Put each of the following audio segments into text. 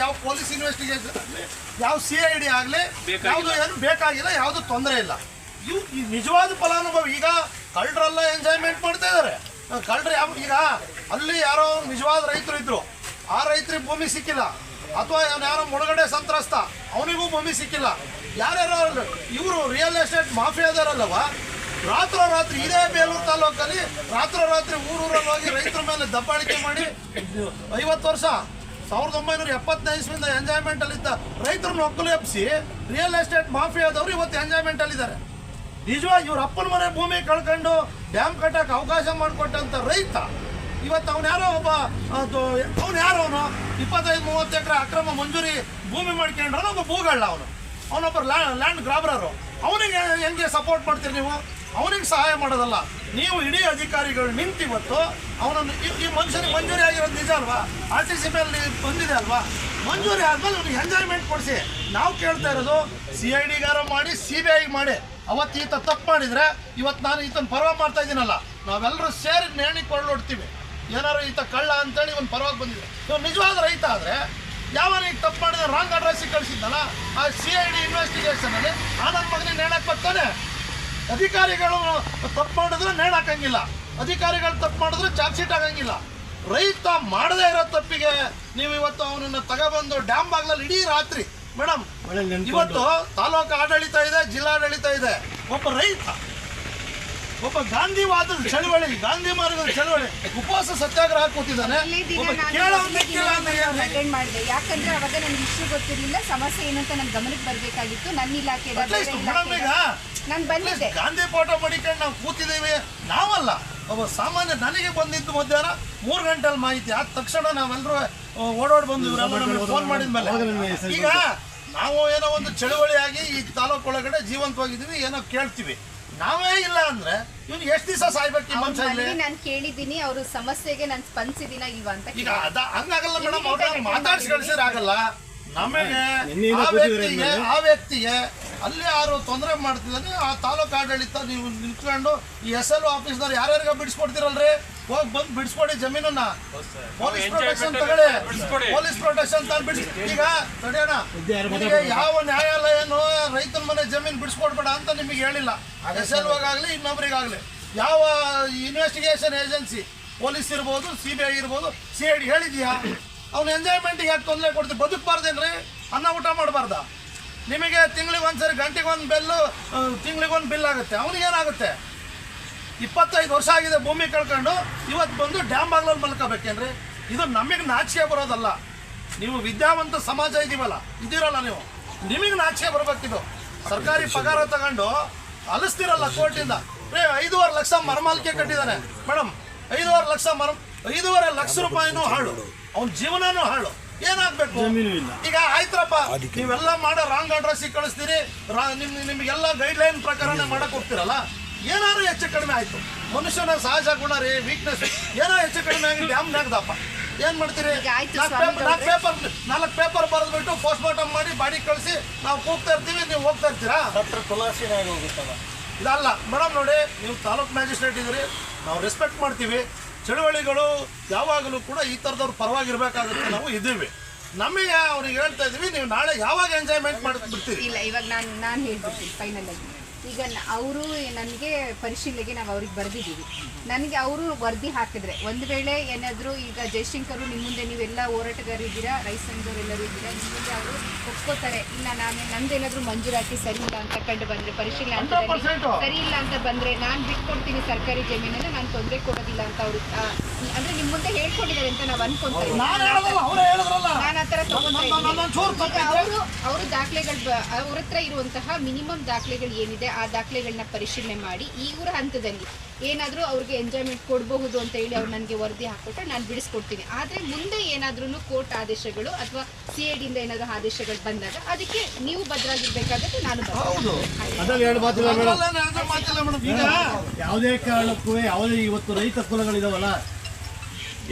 ಯಾವ police investigation ಆಗಲಿ ಯಾವ ಸಿ ಐ ಡಿ ಆಗಲಿ ಯಾವುದು ಏನು ಬೇಕಾಗಿಲ್ಲ ಯಾವುದು ತೊಂದರೆ ಇಲ್ಲ. ಇವು ಈ ನಿಜವಾದ ಫಲಾನುಭವಿ ಈಗ ಕಳ್ಳರೆಲ್ಲ ಎಂಜಾಯ್ಮೆಂಟ್ ಮಾಡ್ತಾ ಇದ್ದಾರೆ ಕಳ್ಳರು ಯಾವ ಈಗ ಅಲ್ಲಿ ಯಾರೋ ನಿಜವಾದ ರೈತರು ಇದ್ರು. ಆ ರೈತರಿಗೆ ಭೂಮಿ ಸಿಕ್ಕಿಲ್ಲ. ಅಥವಾ ಅವ್ನು ಯಾರೋ ಮುಳುಗಡೆ ಸಂತ್ರಸ್ತ ಅವನಿಗೂ ಭೂಮಿ ಸಿಕ್ಕಿಲ್ಲ. ಯಾರ್ಯಾರೋ ಇವರು ರಿಯಲ್ ಎಸ್ಟೇಟ್ ಮಾಫಿಯಾದವರಲ್ಲವ? ರಾತ್ರೋರಾತ್ರಿ ಇದೇ ಬೇಲೂರು ತಾಲೂಕಲ್ಲಿ ರಾತ್ರೋರಾತ್ರಿ ಊರೂರಲ್ಲಿ ಹೋಗಿ ರೈತರ ಮೇಲೆ ದಬ್ಬಾಳಿಕೆ ಮಾಡಿ ಐವತ್ತು ವರ್ಷ ಸಾವಿರದ ಒಂಬೈನೂರ ಎಂಜಾಯ್ಮೆಂಟ್ ಅಲ್ಲಿದ್ದ ರೈತರನ್ನ ಒಕ್ಕಲು ಎಬ್ಸಿ ರಿಯಲ್ ಎಸ್ಟೇಟ್ ಮಾಫಿಯಾದವರು ಇವತ್ತು ಎಂಜಾಯ್ಮೆಂಟ್ ಅಲ್ಲಿದ್ದಾರೆ. ನಿಜವಾಗಿ ಇವ್ರ ಅಪ್ಪನ ಮನೆ ಭೂಮಿ ಕಳ್ಕೊಂಡು ಡ್ಯಾಮ್ ಕಟ್ಟಕ್ಕೆ ಅವಕಾಶ ಮಾಡಿಕೊಟ್ಟಂತ ರೈತ, ಇವತ್ತು ಅವನು ಯಾರೋ ಒಬ್ಬ ಅವನು ಯಾರೋ ಅವನು, ಇಪ್ಪತ್ತೈದು ಮೂವತ್ತು ಎಕರೆ ಅಕ್ರಮ ಮಂಜೂರಿ ಭೂಮಿ ಮಾಡ್ಕೊಂಡ್ರು ಒಬ್ಬ ಭೂಗಳ್ಳ ಅವನು. ಅವನೊಬ್ಬ ಲ್ಯಾಂಡ್ ಗ್ರಾಬ್ರರು ಅವನಿಗೆ ಹೆಂಗೆ ಸಪೋರ್ಟ್ ಮಾಡ್ತೀರಿ ನೀವು? ಅವನಿಗೆ ಸಹಾಯ ಮಾಡೋದಲ್ಲ. ನೀವು ಇಡೀ ಅಧಿಕಾರಿಗಳು ನಿಂತಿವತ್ತು ಅವನನ್ನು ಈ- ಮನುಷ್ಯನಿಗೆ ಮಂಜೂರಿ ಆಗಿರೋದು ನಿಜ ಅಲ್ವಾ? ಆರ್ ಟಿ ಸಿ ಮೇಲೆ ಬಂದಿದೆ ಅಲ್ವಾ? ಮಂಜೂರಿ ಆದ್ಮೇಲೆ ಅವ್ರಿಗೆ ಎಂಜಾಯ್ಮೆಂಟ್ ಕೊಡಿಸಿ. ನಾವು ಕೇಳ್ತಾ ಇರೋದು ಸಿ ಐ ಡಿಗಾರ ಮಾಡಿ ಸಿ ಬಿ ಐಗೆ ಮಾಡಿ. ಅವತ್ತು ಈತ ತಪ್ಪು ಮಾಡಿದರೆ ಇವತ್ತು ನಾನು ಈತನ ಪರ್ವ ಮಾಡ್ತಾ ಇದ್ದೀನಲ್ಲ. ನಾವೆಲ್ಲರೂ ಸೇರಿ ನೇಣಿ ಕೊಳ್ಳೋಡ್ತೀವಿ ಏನಾರು ಈತ ಕಳ್ಳ ಅಂತೇಳಿ ಒಂದು ಪರವಾಗಿ ಬಂದಿದೆ. ಇವ್ನು ನಿಜವಾದ ರೈತ ಆದರೆ ಯಾವಾಗ ಈಗ ತಪ್ಪು ಮಾಡಿದ ರಾಂಗ್ ಅಡ್ರೆಸ್ಸಿಗೆ ಕಳಿಸಿದ್ನಲ್ಲ ಆ ಸಿ ಐ ಡಿ ಇನ್ವೆಸ್ಟಿಗೇಷನಲ್ಲಿ ಆ ನನ್ನ ಮಗನಿಗೆ ನೇಣಕ್ಕೆ ಬರ್ತಾನೆ. ಅಧಿಕಾರಿಗಳು ತಪ್ಪು ಮಾಡಿದ್ರೆ ನೇಣು ಹಾಕಂಗಿಲ್ಲ. ಅಧಿಕಾರಿಗಳು ತಪ್ಪು ಮಾಡಿದ್ರೆ ಚಾರ್ಜ್ ಶೀಟ್ ಆಗಂಗಿಲ್ಲ ರೈತ ಮಾಡದೇ ಇರೋ ತಪ್ಪಿಗೆ ನೀವು ಇವತ್ತು ಅವನನ್ನ ತಗೊಬಂದು ಡ್ಯಾಮ್ ಬಾಗ್ಲಲ್ಲಿ ಇಡೀ ರಾತ್ರಿ. ಮೇಡಮ್ ಇವತ್ತು ತಾಲೂಕು ಆಡಳಿತ ಇದೆ ಜಿಲ್ಲಾಡಳಿತ ಇದೆ. ಒಬ್ಬ ರೈತ ಒಬ್ಬ ಗಾಂಧಿವಾದದ ಚಳವಳಿ ಗಾಂಧಿ ಮಾರ್ಗದ ಚಳವಳಿ. ಉಪವಾಸ ಸತ್ಯಾಗ್ರಹ ಕೂತಿದ್ದಾನೆ? ಅಟೆಂಡ್ ಮಾಡಿದೆ. ಯಾಕಂದ್ರೆ ಅವಾಗ ನನ್ಗೆ ಇಶ್ಯೂ ಗೊತ್ತಿರಲಿಲ್ಲ. ಸಮಸ್ಯೆ ಏನಂತ ನನ್ ನನ್ನ ಗಮನಕ್ಕೆ ಬರಬೇಕಾಗಿತ್ತು. ನನ್ನ ಇಲಾಖೆ ನಾನು ಬಂದಿದ್ದೆ. ಗಾಂಧಿ ಫೋಟೋ ಮಾಡಿಕೊಂಡು ನಾವು ಕೂತಿದ್ದೇವೆ. ನಾವಲ್ಲ. ಒಬ್ಬ ಸಾಮಾನ್ಯ ನನಗೆ ಬಂದಿದ್ದು ಮಧ್ಯಾಹ್ನ ಮೂರು ಗಂಟೆಲಿ ಮಾಹಿತಿ. ಆದ ತಕ್ಷಣ ನಾವೆಲ್ಲರೂ ಓಡೋಡ್ ಬಂದಿವಿ ಫೋನ್ ಮಾಡಿದ ಮೇಲೆ ಈಗ ನಾವು ಏನೋ ಒಂದು ಚಳುವಳಿಯಾಗಿ ಈ ತಾಲೂಕು ಒಳಗಡೆ ಜೀವಂತವಾಗಿದ್ದೀವಿ. ಏನೋ ಕೇಳ್ತೀವಿ. ನಾವೇ ಇಲ್ಲ ಅಂದ್ರೆ ಇವ್ನು ಎಷ್ಟು ದಿವಸ ಸಾಯ್ಬೇಕು ಈ ಮನುಷ್ಯ ಇಲ್ಲಿ ನಾನು ಕೇಳಿದ್ದೀನಿ ಅವ್ರ ಸಮಸ್ಯೆಗೆ ನಾನು ಸ್ಪಂದಿಸಿದೀನ ಇಲ್ವಾ ಅಂತ ಈಗ ಅದ ಹಂಗಾಗಲ್ಲ ಮೇಡಮ್ ಅವ್ರನ್ನ ಮಾತಾಡ್ಸಿ ಕಳ್ಸಿದ್ರೆ ಆಗಲ್ಲ. ನಮಗೆ ಆ ವ್ಯಕ್ತಿಗೆ ಆ ವ್ಯಕ್ತಿಗೆ ಅಲ್ಲಿ ಯಾರು ತೊಂದರೆ ಮಾಡ್ತಿದ್ದಾನೆ ಆ ತಾಲೂಕು ಆಡಳಿತ ನೀವು ನಿಂತ್ಕೊಂಡು ಈ ಎಸ್ ಎಲ್ ಆಫೀಸ್ನವ್ರು ಯಾರ್ಯಾರಿಗೆ ಬಿಡಿಸ್ಕೊಡ್ತಿರಲ್ರಿ? ಹೋಗಿ ಬಂದು ಬಿಡಿಸ್ಕೊಡಿ ಜಮೀನನ್ನ. ಪೊಲೀಸ್ ಪ್ರೊಟೆಕ್ಷನ್ ತಗೊಳ್ಳಿ. ಪೊಲೀಸ್ ಪ್ರೊಟೆಕ್ಷನ್ ತಂದು ಬಿಡಿಸ್ ಈಗ ತಡೆಯೋಣ ನಿಮಗೆ ಯಾವ ನ್ಯಾಯಾಲಯನೋ ರೈತನ ಮನೆ ಜಮೀನು ಬಿಡಿಸ್ಕೊಡ್ಬೇಡ ಅಂತ ನಿಮಗೆ ಹೇಳಿಲ್ಲ. ಎಸ್ ಎಲ್ ಆಗಲಿ ಇನ್ನೊಬ್ರಿಗಾಗಲಿ. ಯಾವ ಇನ್ವೆಸ್ಟಿಗೇಷನ್ ಏಜೆನ್ಸಿ ಪೊಲೀಸ್ ಇರ್ಬೋದು ಸಿ ಬಿ ಐ ಇರ್ಬೋದು ಸಿ ಐ ಡಿ ಹೇಳಿದ್ಯಾ? ಅವ್ನು ಎಂಜಾಯ್ಮೆಂಟ್ಗೆ ಯಾಕೆ ತೊಂದರೆ ಕೊಡ್ತೀವಿ ಬದುಕಬಾರ್ದೇನ್ರಿ? ಅನ್ನ ಊಟ ಮಾಡಬಾರ್ದ? ನಿಮಗೆ ತಿಂಗಳಿಗೆ ಒಂದ್ಸರಿ ಗಂಟೆಗೆ ಒಂದು ಬೆಲ್ಲು ತಿಂಗಳಿಗೆ ಒಂದು ಬಿಲ್ ಆಗುತ್ತೆ. ಅವನಿಗೇನಾಗುತ್ತೆ? ಇಪ್ಪತ್ತೈದು ವರ್ಷ ಆಗಿದೆ ಭೂಮಿ ಕಳ್ಕೊಂಡು ಇವತ್ತು ಬಂದು ಡ್ಯಾಮ್ ಬಾಗ್ಲಲ್ಲಿ ಮಲ್ಕೋಬೇಕೇನ್ರಿ? ಇದು ನಮಗೆ ನಾಚಿಕೆ ಬರೋದಲ್ಲ. ನೀವು ವಿದ್ಯಾವಂತ ಸಮಾಜ ಇದೀವಲ್ಲ ಇದಿರಲ್ಲ ನೀವು. ನಿಮಗೆ ನಾಚಿಕೆ ಬರಬೇಕಿದು. ಸರ್ಕಾರಿ ಪಗಾರ ತಗೊಂಡು ಅಲಿಸ್ತಿರಲ್ಲ ಕೋರ್ಟಿಂದ. ರೇ ಐದೂವರೆ ಲಕ್ಷ ಮರಮಾಲಿಕೆ ಕಟ್ಟಿದ್ದಾನೆ ಮೇಡಮ್ ಐದೂವರೆ ಲಕ್ಷ ಮರ ಐದೂವರೆ ಲಕ್ಷ ರೂಪಾಯಿನೂ ಹಾಳು. ಅವ್ನ ಜೀವನನೂ ಹಾಳು. ಏನಾಗ್ಬೇಕು? ಜಮೀನು ಇಲ್ಲ. ಈಗ ಆಯ್ತರಪ್ಪ ನೀವೆಲ್ಲ ಮಾಡೋ ರಾಂಗ್ ಅಡ್ರೆಸ್ ಕಳಿಸ್ತೀರಿ. ನಿಮ್ಗೆಲ್ಲ ನಿಮ್ ನಿಮಗೆಲ್ಲ ಗೈಡ್ ಲೈನ್ ಪ್ರಕಾರನೇ ಮಾಡಕ್ ಹೋಗ್ತಿರಲ್ಲ? ಏನಾದ್ರು ಹೆಚ್ಚು ಕಡಿಮೆ ಆಯ್ತು. ಮನುಷ್ಯನ ಸಹಜ ಗುಣ ರೀ ವೀಕ್ನೆಸ್ ಏನೋ ಹೆಚ್ಚು ಕಡಿಮೆ ಆಗಿ ಡ್ಯಾಮ್ ನಾಗ್ದಪ್ಪ ಏನ್ ಮಾಡ್ತೀರಿ? ಆಯ್ತು ನಾಲ್ಕು ನಾಲ್ಕು ಪೇಪರ್ ನಾಲ್ಕು ಪೇಪರ್ ಬರೆದ್ಬಿಟ್ಟು ಪೋಸ್ಟ್ ಮಾರ್ಟಮ್ ಮಾಡಿ ಬಾಡಿ ಕಳಿಸಿ ನಾವು ಹೋಗ್ತಾ ಇರ್ತೀವಿ ನೀವು ಹೋಗ್ತಾ ಇರ್ತೀರಾ? ಇದಲ್ಲ ಮೇಡಮ್ ನೋಡಿ ನೀವು ತಾಲೂಕ್ ಮ್ಯಾಜಿಸ್ಟ್ರೇಟ್ ಇದ್ರಿ ನಾವು ರೆಸ್ಪೆಕ್ಟ್ ಮಾಡ್ತೀವಿ. ಚಳುವಳಿಗಳು ಯಾವಾಗಲೂ ಕೂಡ ಈ ಥರದವ್ರ ಪರವಾಗಿರ್ಬೇಕಾಗುತ್ತೆ ನಾವು ಇದ್ದೀವಿ. ನಮಗೆ ಅವ್ರಿಗೆ ಹೇಳ್ತಾ ಇದೀವಿ ನೀವು ನಾಳೆ ಯಾವಾಗ ಎಂಜಾಯ್ಮೆಂಟ್ ಮಾಡಿ ಬಿಡ್ತೀರಿ ಇಲ್ಲ ಇವಾಗ ನಾನು ನಾನು ಹೇಳ್ಬಿಡ್ತೀನಿ ಫೈನಲ್ ಆಗಿ. ಈಗ ಅವರು ನನಗೆ ಪರಿಶೀಲನೆಗೆ ನಾವು ಅವ್ರಿಗೆ ಬರೆದಿದ್ದೀವಿ. ನನಗೆ ಅವರು ವರದಿ ಹಾಕಿದ್ರೆ ಒಂದು ವೇಳೆ ಏನಾದರೂ ಈಗ ಜಯಶಂಕರ್ ನಿಮ್ಮ ಮುಂದೆ ನೀವೆಲ್ಲ ಹೋರಾಟಗಾರಿದ್ದೀರಾ ರೈಸ್ ಸಂಘದವರೆಲ್ಲರೂ ಇದ್ದೀರಾ ನಿಮ್ಮ ಮುಂದೆ ಅವರು ಒಪ್ಕೋತಾರೆ ಇಲ್ಲ ನಾನು ನಂದೇನಾದರೂ ಮಂಜೂರಾತಿ ಸರಿ ಇಲ್ಲ ಅಂತ ಕಂಡು ಬಂದರೆ ಪರಿಶೀಲನೆ ಅಂತ 100% ಸರಿ ಇಲ್ಲ ಅಂತ ಬಂದರೆ ನಾನು ಬಿಟ್ಕೊಡ್ತೀನಿ ಸರ್ಕಾರಿ ಜಮೀನನ್ನು ನಾನು ತೊಂದರೆ ಕೊಡೋದಿಲ್ಲ ಅಂತ ಅವರು ಅಂದರೆ ನಿಮ್ಮ ಮುಂದೆ ಹೇಳ್ಕೊಂಡಿದ್ದಾರೆ ಅಂತ ನಾವು ಅನ್ಕೊಂತೀವಿ ನಾನು ಅವರೇ ಆ ಥರ ದಾಖಲೆಗಳು ಅವ್ರ ಹತ್ರ ಇರುವಂತಹ ಮಿನಿಮಮ್ ದಾಖಲೆಗಳು ಏನಿದೆ ಆ ದಾಖಲೆಗಳನ್ನ ಪರಿಶೀಲನೆ ಮಾಡಿ ಈ ಊರ ಹಂತದಲ್ಲಿ ಏನಾದರೂ ಅವ್ರಿಗೆ ಎಂಜಾಯ್ಮೆಂಟ್ ಕೊಡಬಹುದು ಅಂತ ಹೇಳಿ ಅವ್ರು ನನಗೆ ವರದಿ ಹಾಕೊಟ್ರೆ ನಾನು ಬಿಡಿಸ್ಕೊಡ್ತೀನಿ. ಆದರೆ ಮುಂದೆ ಏನಾದ್ರೂ ಕೋರ್ಟ್ ಆದೇಶಗಳು ಅಥವಾ ಸಿ ಐ ಡಿಯಿಂದ ಏನಾದರೂ ಆದೇಶಗಳು ಬಂದಾಗ ಅದಕ್ಕೆ ನೀವು ಬದಲಾಗಿರ್ಬೇಕಾದ್ರೆ ನಾನು ಯಾವುದೇ ಕಾರಣಕ್ಕೂ ಯಾವುದೇ ಇವತ್ತು ರೈತ ಕುಲಗಳಿದಾವಲ್ಲ